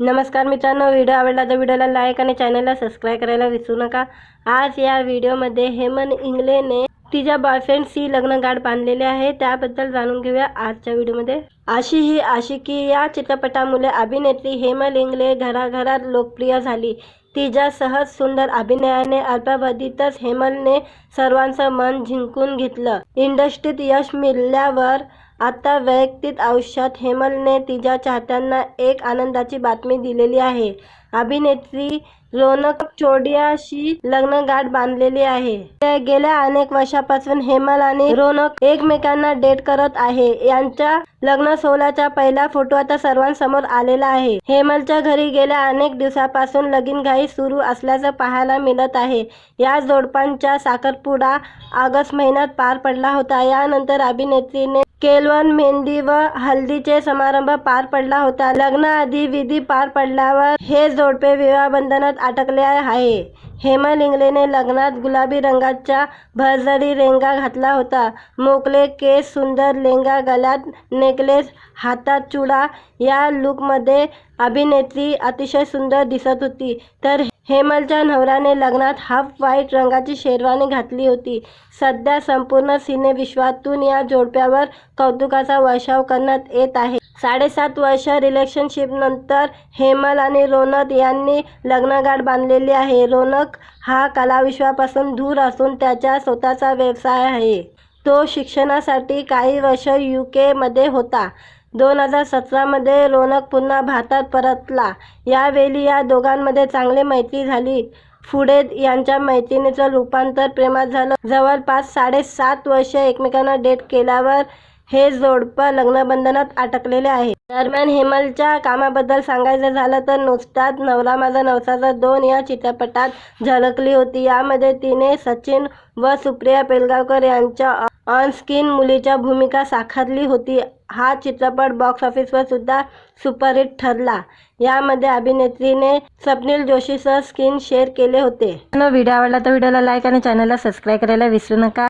नमस्कार मित्रांनो व्हिडिओ आवडला तर व्हिडिओला लाईक आणि चॅनलला सबस्क्राईब करायला विसरू नका. आज या व्हिडिओमध्ये हेमन इंगलेने तिच्या बॉयफ्रेंडशी लग्नगाठ बांधलेले आहे. त्याबद्दल जाणून घेऊया आजच्या व्हिडिओमध्ये. अशी ही आशिकी या चित्रपटामुळे अभिनेत्री हेमल इंगले घराघरात लोकप्रिय झाली. तिच्या सहज सुंदर अभिनयाने अल्पावधीतच हेमलने सर्वांचं मन जिंकून घेतलं. इंडस्ट्रीत यश मिळाल्यावर आता वैयक्तिक आयुष्यात हेमलने तिच्या चाहत्यांना एक आनंदाची बातमी दिलेली आहे. अभिनेत्री रोनक चोडियाशी लग्न गाठ बांधलेली आहे. ते गेल्या अनेक वर्षापासून हेमल आणि रोनक एकमेकांना डेट करत आहे. यांच्या लग्न सोहळ्याचा पहिला फोटो आता सर्वांसमोर आलेला आहे. हेमलच्या घरी गेल्या अनेक दिवसापासून लगीनघाई सुरू असल्याचं पाहायला मिळत आहे. या जोडपांच्या साखरपुडा ऑगस्ट महिन्यात पार पडला होता. यानंतर अभिनेत्रीने केलवन मेहंदी व हल्दीचे समारंभ पार पडला होता. लग्नाआधी विधी पार पडल्यावर हे जोडपे विवाहबंधनात अटकले आहे. हेमल इंगलेने लग्नात गुलाबी रंगाच्या भरजरी रेंगा घातला होता. मोकले केस सुंदर लेंगा गळ्यात नेकलेस हातात चुडा. या लुकमध्ये अभिनेत्री अतिशय सुंदर दिसत होती. तर हेमलच्या नवऱ्याने लग्नात हाफ व्हाईट रंगाची शेरवानी घातली होती. सध्या संपूर्ण सिनेविश्वातून या जोडप्यावर कौतुकाचा वर्षाव करण्यात येत आहे. साडेसात वर्ष रिलेशनशिपनंतर हेमल आणि रोनक यांनी लग्नगाठ बांधलेली आहे. रोनक हा कलाविश्वापासून दूर असून त्याचा स्वतःचा व्यवसाय आहे. तो शिक्षणासाठी काही वर्ष यू केमध्ये होता. दोन हजार सतरामध्ये रोनक पुन्हा भारतात परतला. यावेळी या दोघांमध्ये चांगली मैत्री झाली. पुढे यांच्या मैत्रिणीचं रूपांतर प्रेमात झालं. जवळपास साडेसात वर्ष एकमेकांना डेट केल्यावर हे जोडपं लग्नबंधनात अटकलेले आहे दरम्यान हेमलच्या कामाबद्दल सांगायचं झालं तर नुसताच नवरा माझा नवसाचा दोन या चित्रपटात झलकली होती. यामध्ये तिने सचिन व सुप्रिया पेलगावकर यांच्या ऑनस्क्रीन मुलीच्या भूमिका साकारली होती हा चित्रपट बॉक्स ऑफिसवर सुद्धा सुपरहिट ठरला. यामध्ये अभिनेत्रीने स्वप्नील जोशीसह स्क्रीन शेअर केले होते. व्हिडिओ आवडला तर व्हिडिओला लाईक आणि चॅनलला सबस्क्राईब करायला विसरू नका.